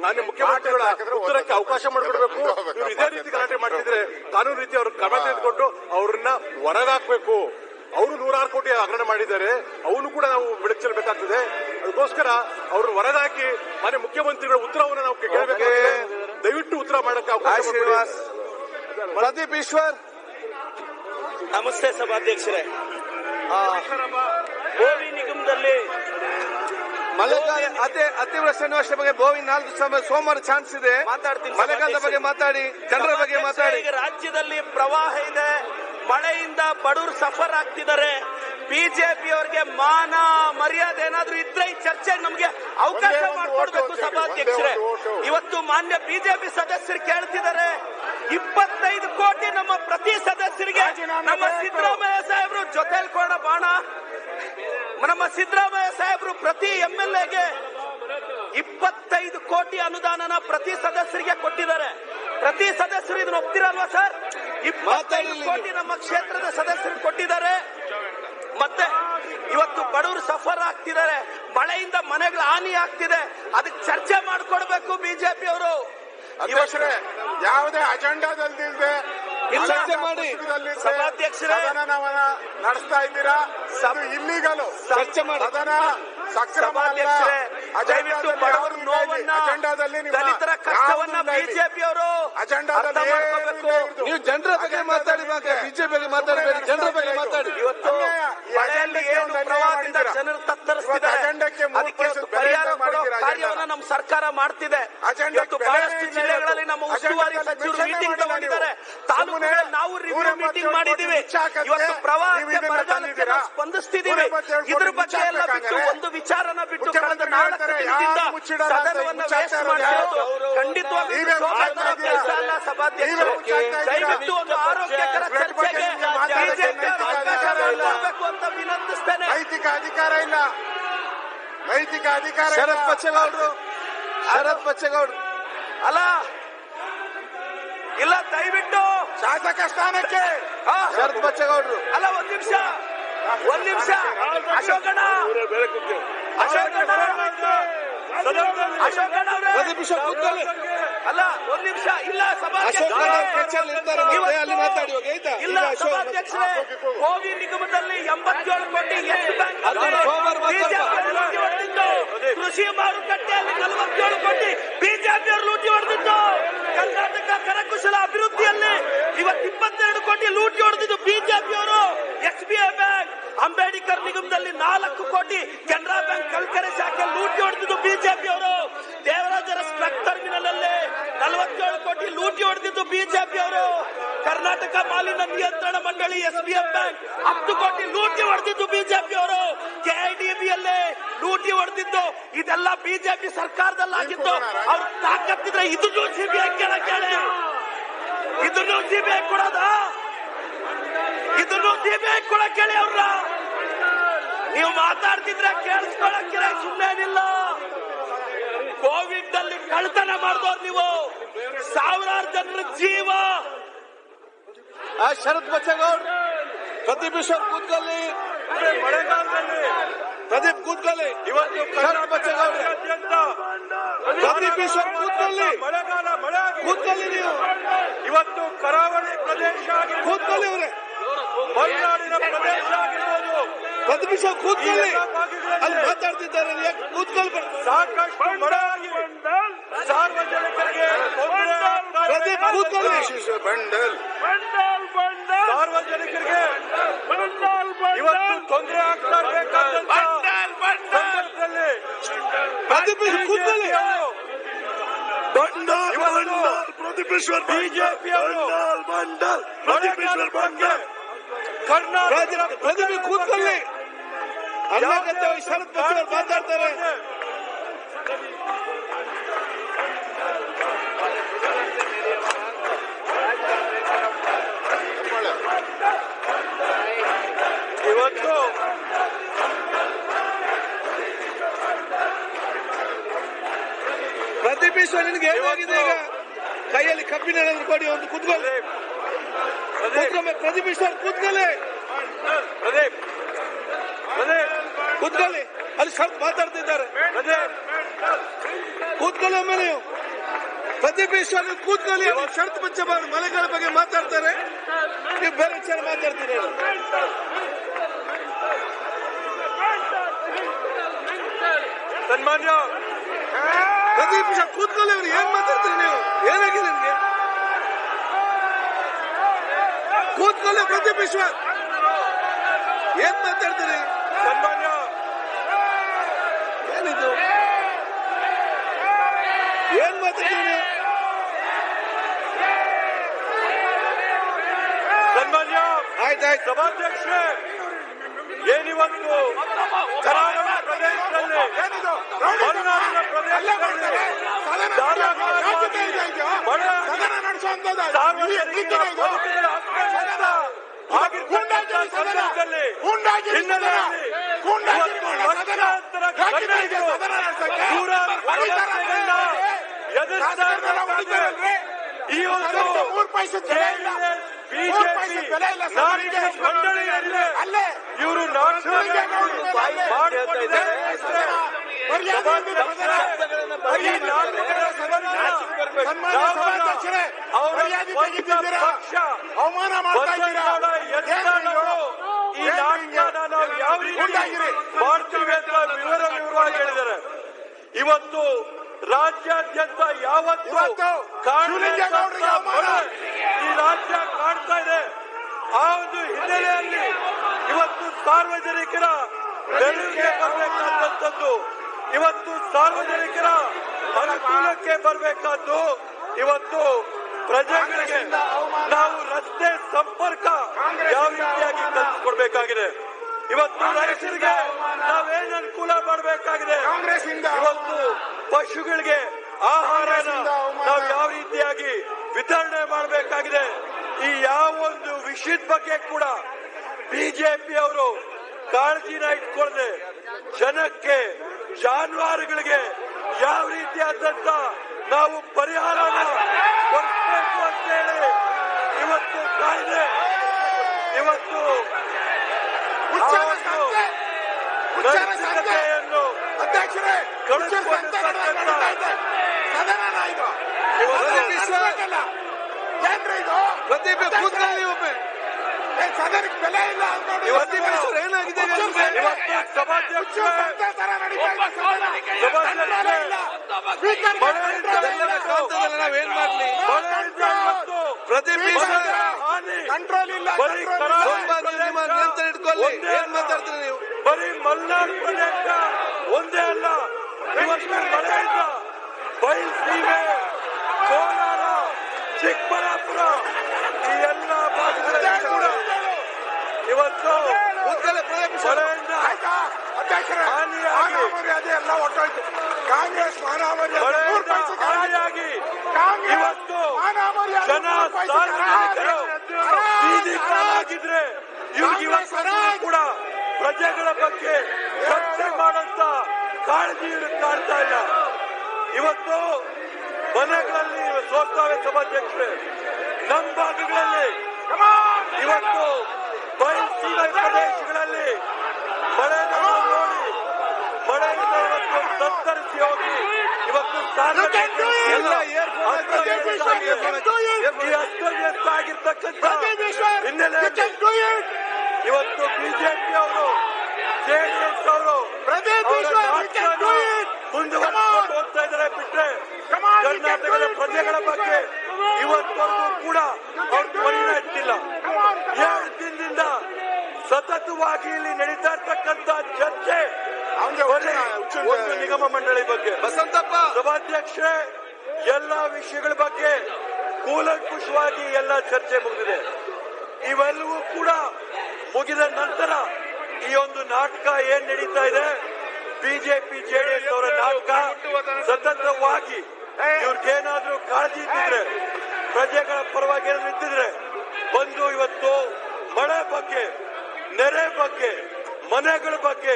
ಮಾನ್ಯ ಮುಖ್ಯಮಂತ್ರಿಗಳ ಉತ್ತರಕ್ಕೆ ಅವಕಾಶ ಮಾಡಿಕೊಡ್ಬೇಕು. ಇವರು ಇದೇ ರೀತಿ ಗಲಾಟೆ ಮಾಡ್ತಿದ್ರೆ ಕಾನೂನು ರೀತಿ ಅವರು ಕ್ರಮ ತೆಗೆದುಕೊಂಡು ಅವ್ರನ್ನ ಹೊರಗಾಕ್ಬೇಕು. ಅವರು ನೂರಾರು ಕೋಟಿ ಹಗರಣ ಮಾಡಿದ್ದಾರೆ. ಅವನು ಕೂಡ ನಾವು ಬೆಳಕು ಚೆಲ್ಲಬೇಕಾಗ್ತದೆ ಅದಕ್ಕೋಸ್ಕರ ಅವ್ರನ್ನ ಹೊರಗಾಕಿ ಮಾನ್ಯ ಮುಖ್ಯಮಂತ್ರಿಗಳ ಉತ್ತರವನ್ನು ನಾವು ಕೇಳಬೇಕು ದಯವಿಟ್ಟು ಉತ್ತರ ಮಾಡಕ್ಕೆ ಅವಕಾಶ. ಪ್ರದೀಪ್ ಈಶ್ವರ್. ನಮಸ್ತೆ ಸಭಾಧ್ಯಕ್ಷರೇ. ಆ, ಗೋವಿ ನಿಗಮದಲ್ಲಿ ಮಳೆಗಾಲ ಅತಿ ಅತಿವೃಷ್ಟಿ ಅನಾವೃಷ್ಟಿ ಬಗ್ಗೆ ಬೋವಿ ನಾಲ್ಕು ಸಮಯ ಸೋಮವಾರ ಚಾನ್ಸ್ ಇದೆ. ಮಾತಾಡ್ತೀನಿ ಮಳೆಗಾಲದ ಬಗ್ಗೆ ಮಾತಾಡಿ ಜನರ ಬಗ್ಗೆ ಮಾತಾಡಿ. ರಾಜ್ಯದಲ್ಲಿ ಪ್ರವಾಹ ಇದೆ. ಮಳೆಯಿಂದ ಬಡವರು ಸಫರ್ ಆಗ್ತಿದ್ದಾರೆ. ಬಿಜೆಪಿ ಅವರಿಗೆ ಮಾನ ಮರ್ಯಾದೆ ಏನಾದ್ರೂ ಇದ್ರೆ ಈ ಚರ್ಚೆ ನಮಗೆ ಅವಕಾಶ ಮಾಡಿಕೊಡ್ಬೇಕು ಸಭಾಧ್ಯಕ್ಷರೇ. ಇವತ್ತು ಮಾನ್ಯ ಬಿಜೆಪಿ ಸದಸ್ಯರು ಕೇಳ್ತಿದ್ದಾರೆ. ಇಪ್ಪತ್ತೈದು ಕೋಟಿ ನಮ್ಮ ಪ್ರತಿ ಸದಸ್ಯರಿಗೆ ನಮ್ಮ ಸಿದ್ದರಾಮಯ್ಯ ಸಾಹೇಬರು ಜೊತೆಲಿ ಕೊಡ ಬಾಣ. ನಮ್ಮ ಸಿದ್ದರಾಮಯ್ಯ ಸಾಹೇಬರು ಪ್ರತಿ ಎಂ ಎಲ್ ಎಗೆ ಇಪ್ಪತ್ತೈದು ಕೋಟಿ ಅನುದಾನನ ಪ್ರತಿ ಸದಸ್ಯರಿಗೆ ಕೊಟ್ಟಿದ್ದಾರೆ. ಪ್ರತಿ ಸದಸ್ಯರು ಇದನ್ನ ಒಪ್ತಿರಲ್ವಾ ಸರ್? ಇಪ್ಪತ್ತೈದು. ಕೋಟಿ ನಮ್ಮ ಕ್ಷೇತ್ರದ ಸದಸ್ಯರು ಕೊಟ್ಟಿದ್ದಾರೆ. ಮತ್ತೆ ಇವತ್ತು ಬಡವರು ಸಫರ್ ಆಗ್ತಿದ್ದಾರೆ. ಮಳೆಯಿಂದ ಮನೆಗಳು ಹಾನಿ ಆಗ್ತಿದೆ. ಅದಕ್ಕೆ ಚರ್ಚೆ ಮಾಡ್ಕೊಡ್ಬೇಕು ಬಿಜೆಪಿ ಅವರು. ಯಾವುದೇ ಅಜೆಂಡಾದಲ್ಲಿದೆ ಮಾಡಿ. ಸಭಾಧ್ಯಕ್ಷರೇ. ಸದನವನ್ನ ನಡೆಸ್ತಾ ಇದ್ದೀರಾ ಅದು ಇಲ್ಲಿಗಲು ಚರ್ಚೆ ಮಾಡಿ. ಸದನ ಸಕ್ರಮ ದಯವಿಟ್ಟು ಅಜೆಂಡಾದಲ್ಲಿ ಬಡವರ ನೋವನ್ನ ದಲಿತರ ಕಷ್ಟವನ್ನ ಯಾವ್ದು ಇಲ್ಲ ಇಲ್ಲಿ. ಬಿಜೆಪಿ ಅವರು ಅರ್ಥ ಅಜೆಂಡಾದಲ್ಲಿ ಮಾಡ್ಕೋಬೇಕು. ನೀವು ಜನರ ಬಗ್ಗೆ ಮಾತಾಡಿ ಬಿಜೆಪಿ ಬಗ್ಗೆ ಮಾತಾಡಬೇಡಿ ಜನರ ಬಗ್ಗೆ ಮಾತಾಡಿ. ಇವತ್ತು ಮಳೆಯಲ್ಲಿ ಏನು ಪ್ರವಾಹದಿಂದ ಜನರು ತತ್ತರಿಸ್ತಿದ್ದಾರೆ. ಅದಕ್ಕೆ ಪರಿಹಾರ ಕೊಡೋ ಕಾರ್ಯವನ್ನ ನಮ್ಮ ಸರ್ಕಾರ ಮಾಡ್ತಿದೆ. ಇವತ್ತು ಬಹಳಷ್ಟು ಜಿಲ್ಲೆಗಳಲ್ಲಿ. ನಮ್ಮ ಉಸ್ತುವಾರಿ ಸಚಿವರು ಮೀಟಿಂಗ್ ತಗೊಂಡಿದ್ದಾರೆ ನೀವು. ತಾಲೂಕುಗಳಲ್ಲಿ ನಾವು ರಿವ್ಯೂ ಮೀಟಿಂಗ್ ಮಾಡಿದೀವಿ ಇವತ್ತು ಪ್ರವಾಹಕ್ಕೆ ಸ್ಪಂದಿಸ್ತಿದ್ದೀವಿ. ಬರಗಾಲಕ್ಕೆ ಇದ್ರ ಬಗ್ಗೆ ಎಲ್ಲ ಬಿಟ್ಟು ಒಂದು ವಿಚಾರನ ಬಿಟ್ಟು ಕಳೆದ ನಾಲ್ಕು ದಯವಿಟ್ಟು ಒಂದು ಆರೋಗ್ಯಕರ ಚರ್ಚೆಗೆ ಅಂತ ವಿನಂತಿಸ್ತೇನೆ. ನೈತಿಕ ಅಧಿಕಾರ ಇಲ್ಲ. ನೈತಿಕ ಅಧಿಕಾರ. ಶರತ್ ಬಚ್ಚೇಗೌಡರು. ಶರತ್ ಬಚ್ಚೇಗೌಡರು. ಅಲ್ಲ ಇಲ್ಲ ದಯವಿಟ್ಟು ಶಾಸಕ ಸ್ಥಾನಕ್ಕೆ. ಆ, ಶರತ್ ಬಚ್ಚೇಗೌಡರು. ಅಲ್ಲ ಒಂದ್ ನಿಮಿಷ. ಒಂದ್ ನಿಮಿಷ. ಅಶೋಕಣ್ಣ ಅಶೋಕಣ್ಣ ಅಶೋಕಣ್ಣ. ಪ್ರದೀಪ್ ಕೂತ್ಕೊಳ್ಳಿ. ಅಲ್ಲ ಒಂದ್ ನಿಮಿಷ. ಇಲ್ಲ ಮಾತಾಡಿ ಇಲ್ಲ ಸಭಾಧ್ಯಕ್ಷರೇ ಗೋವಿ ನಿಗಮದಲ್ಲಿ ಎಂಬತ್ತೇಳು ಕೋಟಿ ಎಷ್ಟು ಬ್ಯಾಂಕ್. ಕೃಷಿ ಮಾರುಕಟ್ಟೆಯಲ್ಲಿ ನಲವತ್ತೇಳು ಕೋಟಿ ಬಿಜೆಪಿ ಅವರು ಲೂಟಿ ಹೊಡೆದಿದ್ದು ಕರ್ನಾಟಕ ಕರಕುಶಲ ಅಭಿವೃದ್ಧಿಯಲ್ಲಿ ಇವತ್ತು ಇಪ್ಪತ್ತೆರಡು ಕೋಟಿ ಲೂಟಿ ಹೊಡೆದಿದ್ದು ಬಿಜೆಪಿ ಅವರು S B I bank Ambedkar ನಿಗಮದಲ್ಲಿ ನಾಲ್ಕು ಕೋಟಿ ಕೆನರಾ ಬ್ಯಾಂಕ್ ಕಲ್ಕರೆ ಶಾಖೆ ಲೂಟಿ ಹೊಡೆದಿದ್ದು ಬಿಜೆಪಿ ಅವರು. ದೇವರಾಜರ ಸ್ಟ್ರಕ್ ಟರ್ಮಿನಲ್ ಅಲ್ಲಿ ನಲವತ್ತೇಳು ಕೋಟಿ ಲೂಟಿ ಹೊಡೆದಿದ್ದು ಬಿಜೆಪಿ ಅವರು. ಕರ್ನಾಟಕ ಮಾಲಿನ್ಯ ನಿಯಂತ್ರಣ ಮಂಡಳಿ ಎಸ್ ಬಿ ಎಫ್ ಬ್ಯಾಂಕ್ ಹತ್ತು ಕೋಟಿ ಲೂಟಿ ಹೊಡೆದಿದ್ದು ಬಿಜೆಪಿ ಅವರು. ಕೆಐಡಿಬಿ ಅಲ್ಲೇ ಲೂಟಿ ಹೊಡೆದಿದ್ದು ಇದೆಲ್ಲ ಬಿಜೆಪಿ ಸರ್ಕಾರದಲ್ಲಾಗಿದ್ದು ಅವ್ರು ತಾಕತ್ತಿದ್ರೆ ಇದನ್ನು ಸಿಬಿಐ ಕೇಳಕ್ಕೆ ಇದನ್ನು ಸಿಬಿಐ ಕೊಡೋದ? ಇದನ್ನು ಸಿಬಿಐ ಕೊಡ ಕೇಳಿ ಅವ್ರನ್ನ. ನೀವು ಮಾತಾಡ್ತಿದ್ರೆ ಕೇಳಿಸ್ಕೊಳಕ್ಕಿರ ಇಲ್ಲ ಕೋವಿಡ್ ಅಲ್ಲಿ ಕಳ್ತನ ಮಾಡಿದವ್ರು ನೀವು. ಸಾವಿರಾರು ಜನರ ಜೀವ. ಆ ಶರತ್ ಬಚ್ಚೇಗೌಡ ಪ್ರದೀಪ್ ಈಶ್ವರ್ ಕೂತ್ಕೊಳ್ಳಿ. ಮಳೆಗಾಲದಲ್ಲಿ. ಪ್ರದೀಪ್ ಕೂತ್ಕೊಳ್ಳಿ. ಇವತ್ತು ಶರತ್ ಬಚ್ಚೇಗೌಡ ಪ್ರದೀಪ್ ಈಶ್ವರ್ ಕೂತ್ಕೊಳ್ಳಿ. ಮಳೆಗಾಲ ಮಳೆ ಕೂತ್ಕಲ್ಲಿ ಕೂತ್ಕೊಳ್ಳಿ ನೀವು. ಇವತ್ತು ಕರಾವಳಿ ಪ್ರದೇಶ ಆಗಿ ಕೂತ್ಕೊಳ್ಳಿ ಅವ್ರೆ. ಮಲೆನಾಡಿನ ಪ್ರದೇಶ ಆಗಿರ್ಬೋದು ಪ್ರದೀಪ್ ಈಶ್ವರ್ ಕೂತ್ಕೊಳ್ಳಿ ಅಲ್ಲಿ ಮಾತಾಡ್ತಿದ್ದಾರೆ ಯಾಕೆ ಕೂತ್ಕೊಳ್ಬೇಡಿ ಸಾಕಷ್ಟು ಮಳೆ ಆಗಿ ಸಾರ್ವಜನಿಕರಿಗೆ ತೊಂದರೆ ಆಗ್ತಾ ಇದೆ. ಪ್ರದೀಪ್ ಕೂತ್ಕೊಳ್ಳಿ ಬಂಡಲ್ ಸಾರ್ವಜನಿಕರಿಗೆ ಇವತ್ತು ತೊಂದರೆ ಆಗ್ತಾ ಇರಬೇಕಾದಂತ ಸಂದರ್ಭದಲ್ಲಿ ಪ್ರದೀಪ್ ಈಶ್ವರ್ ಕೂತ್ಕೊಳ್ಳಿ ಪ್ರದೀಪೇಶ್ವರ್ ಬಿಜೆಪಿ ಅವರು ಮಳೆಗಾಲದ ಬಗ್ಗೆ ಕರ್ನಾಟಕ ಪ್ರದೀಪ್ ಪ್ರದೀಪ್ ಕೂತ್ಕೊಳ್ಳಿ ಅನ್ನಕಂತ ಶರತ್ ಬಚ್ಚೇಗೌಡರು ಮಾತಾಡ್ತಾರೆ. ಇವತ್ತು ಪ್ರದೀಪ್ ನಿನ್ಗೆ ಏನಾಗಿದೆ ಈಗ? ಕೈಯಲ್ಲಿ ಕಬ್ಬಿನ ಕೊಡಿ ಒಂದು ಕೂತ್ಕೊಳ್ಳಿ. ಪ್ರದೀಪ್ ಪ್ರದೀಪ್. ಕೂತ್ಕೊಳ್ಳಿ. ಅಲ್ಲಿ ಶರತ್ ಮಾತಾಡ್ತಿದ್ದಾರೆ. ಕೂತ್ಕೊಳ್ಳಿ ಒಮ್ಮೆ ನೀವು. ಪ್ರದೀಪ್ ಈಶ್ವರ್ ಕೂತ್ಕೊಳ್ಳಿ. ಶರತ್ ಷರತ್ತು ಮಲೆಗಳ ಬಗ್ಗೆ ಮಾತಾಡ್ತಾರೆ. ನೀವು ಬೇರೆ ವಿಚಾರ ಮಾತಾಡ್ತೀರಿ ಸನ್ಮಾನ್ಯ, ಪ್ರದೀಪ್ ಈಶ್ವರ್, ಕೂತ್ಕೊಳ್ಳಿ ಅವ್ರು. ಏನ್ ಮಾತಾಡ್ತೀರಿ ನೀವು? ಏನಾಗಿದೆ ನಿಮ್ಗೆ? ಕೂತ್ಕೊಳ್ಳಿ ಪ್ರದೀಪ್ ಏನ್ ಮಾತಾಡ್ತೀರಿ? ಸನ್ಮಾನ್ಯ ಏನಿದು ಏನ್ ಮಾತಾಡ್ತೀರಿ ನೀವು ಸನ್ಮಾನ್ಯ ಸಭಾಧ್ಯಕ್ಷೆ ಏನಿವತ್ತು ಕರಾವಳಿ ಪ್ರದೇಶದಲ್ಲಿ ಮಲೆನಾಡಿನ ಪ್ರದೇಶದಲ್ಲಿ ಸಂದರ್ಭದಲ್ಲಿ ಹಿನ್ನೆಲೆಯಲ್ಲಿ ಲಕ್ಷಾಂತರ ಕನ್ನಡಿಗರು ನೂರಾರು ಸಮಸ್ಯೆಗಳನ್ನ ಎದುರಿಸ್ತಾ ಇರ್ಬೇಕಾದ್ರೆ ಈ ಒಂದು ಬಿಜೆಪಿ ನಾಡಿನ ಮಂಡಳಿ ಏನಿದೆ ಇವರು ಪಕ್ಷ. ಅವಮಾನ ಮಾಡ್ತಾ ಈ ನಾಟಕನ ನಾವು? ಯಾವ ರೀತಿ ಮಾಡ್ತೀವಿ ಅಂತ ವಿವರ ವಿವರವಾಗಿ ಹೇಳಿದ್ದಾರೆ. ಇವತ್ತು ರಾಜ್ಯಾದ್ಯಂತ ಯಾವತ್ತು ಕಾಂಗ್ರೆಸ್ ಈ ರಾಜ್ಯ ಕಾಣ್ತಾ ಇದೆ. ಆ ಒಂದು ಹಿನ್ನೆಲೆಯಲ್ಲಿ ಇವತ್ತು ಸಾರ್ವಜನಿಕರ ಬೆಳಗ್ಗೆ ಬರಬೇಕಾದಂಥದ್ದು. ಇವತ್ತು ಸಾರ್ವಜನಿಕರ ಅನುಕೂಲಕ್ಕೆ ಬರಬೇಕಾದ್ದು ಇವತ್ತು ಪ್ರಜೆಗಳಿಗೆ ನಾವು ರಸ್ತೆ ಸಂಪರ್ಕ ಯಾವ ರೀತಿಯಾಗಿ ಕೊಡಬೇಕಾಗಿದೆ ಇವತ್ತು ರೈತರಿಗೆ ನಾವೇನು ಅನುಕೂಲ ಮಾಡಬೇಕಾಗಿದೆ. ಇವತ್ತು ಪಶುಗಳಿಗೆ ಆಹಾರನ ನಾವು ಯಾವ ರೀತಿಯಾಗಿ ವಿತರಣೆ ಮಾಡಬೇಕಾಗಿದೆ? ಈ ಯಾವ ಒಂದು ವಿಷಯದ ಬಗ್ಗೆ ಕೂಡ ಬಿಜೆಪಿ ಅವರು ಕಾಳಜಿನ ಇಟ್ಕೊಳ್ಳದೆ ಜನಕ್ಕೆ ಜಾನುವಾರುಗಳಿಗೆ ಯಾವ ರೀತಿಯಾದಂತ ನಾವು ಪರಿಹಾರನ ಅಂತ ಹೇಳಿ ಇವತ್ತು ಕಾಯ್ದೆ. ಇವತ್ತು ಆ ನಡೆಸ್ಬೇಕಲ್ಲ. ಏನ್ರಿ ಇದು? ಪ್ರದೀಪ್ ಕೂತ್ಕೊಳ್ಳಿ ಒಮ್ಮೆ. ಸದನಕ್ಕೆ ಬೆಲೆ ಇಲ್ಲ ಏನಾಗಿದೆ. ನಾವೇನ್ ಮಾಡ್ಲಿ? ಪ್ರದೀಪ್ ಕಂಟ್ರೋಲ್ ಇಲ್ಲ ನಿಯಂತ್ರಣ ಇಟ್ಕೊಳ್ಳಿ. ಏನ್ ಮಾತಾಡ್ತೀರಿ ನೀವು? ಬರೀ ಮಲ್ನಾಡ್ ಪ್ರದೇಶ ಒಂದೇ ಅಲ್ಲ. ಇವತ್ತು ಬಯಲುಸೀಮೆ ಕೋಲಾರ ಚಿಕ್ಕಬಳ್ಳಾಪುರ ಈ ಎಲ್ಲ ಕೂಡ ಇವತ್ತು ಎಲ್ಲ ಒಟ್ಟೋಯ್ತು ಕಾಂಗ್ರೆಸ್ ಕಾಂಗ್ರೆಸ್ ಇವತ್ತು ಜನ ಸಾರ್ವಜನಿಕರು ಇವತ್ತು ಕೂಡ ಪ್ರಜೆಗಳ ಬಗ್ಗೆ ಚರ್ಚೆ ಮಾಡಂತ ಕಾಳಜಿ ಕಾಡ್ತಾ ಇಲ್ಲ ಇವತ್ತು ಮನೆಗಳಲ್ಲಿ ಸೋರ್ತಾವೆ ಸಭಾಧ್ಯಕ್ಷರೇ, ನಮ್ಮ ಭಾಗಗಳಲ್ಲಿ ಇವತ್ತು ಬಯಲುಸೀಮೆ ಪ್ರದೇಶಗಳಲ್ಲಿ ಮಳೆ ನೋಡಿ ಮಳೆ ತತ್ತರಿಸಿ ಹೋಗಿ ಇವತ್ತು ಸಾರ್ವಜನಿಕರು ಎಲ್ಲ ಏರ್ಫೋನ್ ಅಸ್ತವ್ಯಸ್ತ ಆಗಿದೆ. ಈ ಅಸ್ತವ್ಯಸ್ತ ಆಗಿರ್ತಕ್ಕಂಥ ಹಿನ್ನೆಲೆಯಲ್ಲಿ ಇವತ್ತು ಬಿಜೆಪಿ ಅವರು ಜೆಡಿಎಸ್ ಅವರು ಮುಂದುವರಿಸಿಕೊಂಡು ಹೋಗ್ತಾ ಇದ್ದಾರೆ ಬಿಟ್ರೆ ಕರ್ನಾಟಕದ ಪ್ರಜೆಗಳ ಬಗ್ಗೆ ಇವತ್ತವರೆಗೂ ಕೂಡ ಅವ್ರ ಧ್ವನಿನ ಇಟ್ಟಿಲ್ಲ. ಏಳು ದಿನದಿಂದ ಸತತವಾಗಿ ಇಲ್ಲಿ ನಡೀತಾ ಇರ್ತಕ್ಕಂಥ ಚರ್ಚೆ ಒಂದು ನಿಗಮ ಮಂಡಳಿ ಬಗ್ಗೆ. ಬಸಂತಪ್ಪ! ಸಭಾಧ್ಯಕ್ಷೆ ಎಲ್ಲ ವಿಷಯಗಳ ಬಗ್ಗೆ ಕೂಲಂಕುಷವಾಗಿ ಎಲ್ಲ ಚರ್ಚೆ ಮುಗಿದಿದೆ. ಇವೆಲ್ಲವೂ ಕೂಡ ಮುಗಿದ ನಂತರ ಈ ಒಂದು ನಾಟಕ ಏನ್ ನಡೀತಾ ಇದೆ? ಬಿಜೆಪಿ ಜೆಡಿಎಸ್ ಅವರ ನಾಟಕ ಸತತವಾಗಿ ಇವ್ರಿಗೇನಾದ್ರೂ ಕಾಳಜಿ ಇದ್ದಿದ್ರೆ ಪ್ರಜೆಗಳ ಪರವಾಗಿ ಏನಾದ್ರು ಇದ್ದಿದ್ರೆ ಬಂದು ಇವತ್ತು ಮಳೆ ಬಗ್ಗೆ ನೆರೆ ಬಗ್ಗೆ ಮನೆಗಳ ಬಗ್ಗೆ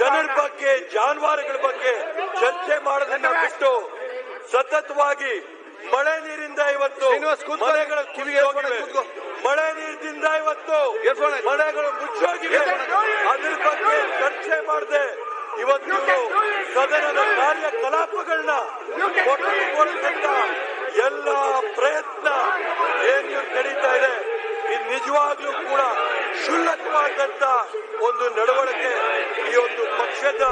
ಜನರ ಬಗ್ಗೆ ಜಾನುವಾರುಗಳ ಬಗ್ಗೆ ಚರ್ಚೆ ಮಾಡೋದನ್ನ ಬಿಟ್ಟು ಸತತವಾಗಿ ಮಳೆ ನೀರಿಂದ ಇವತ್ತು. ಮನೆಗಳ ಕಿವಿಗೆ. ಮಳೆ ನೀರಿನಿಂದ ಇವತ್ತು ಮಳೆಗಳು. ಮನೆಗಳು ಮುಚ್ಚೋಗಿವೆ ಅದ್ರ ಬಗ್ಗೆ ಚರ್ಚೆ ಮಾಡದೆ ಇವತ್ತು ಇವರು ಸದನದ ಕಾರ್ಯಕಲಾಪಗಳನ್ನ ಕೊಟ್ಟುಕೊಳ್ಳತಕ್ಕ ಪ್ರಯತ್ನ ಏನು ನಡೀತಾ ಇದೆ ಇದು ನಿಜವಾಗ್ಲೂ ಕೂಡ ಕ್ಷುಲ್ಲಕವಾದಂತ ಒಂದು ನಡವಳಿಕೆ ಈ ಪಕ್ಷದ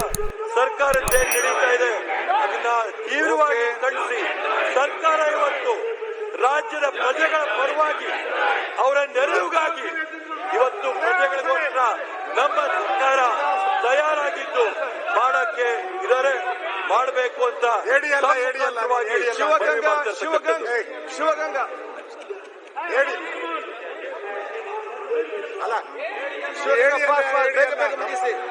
ಸರ್ಕಾರದ ನಡೀತಾ ಇದೆ. ಅದನ್ನ ತೀವ್ರವಾಗಿ ಖಂಡಿಸಿ. ಸರ್ಕಾರ ಇವತ್ತು ರಾಜ್ಯದ ಪ್ರಜೆಗಳ ಪರವಾಗಿ ಅವರ ನೆರವಿಗಾಗಿ ಇವತ್ತು ಪ್ರಜೆಗಳಿಗೋಸ್ಕರ ನಮ್ಮ ಸರ್ಕಾರ ತಯಾರಾಗಿದ್ದು ಮಾಡಕ್ಕೆ ಇದಾರೆ ಮಾಡಬೇಕು ಅಂತ ಶಿವಗಂಗಾ ಶಿವಗಂಗಾ. ಶಿವಗಂಗಾ ಹೇಳಿ ಅಲ್ಲ ಶಿವಗಂಗಾ ಪಾಸ್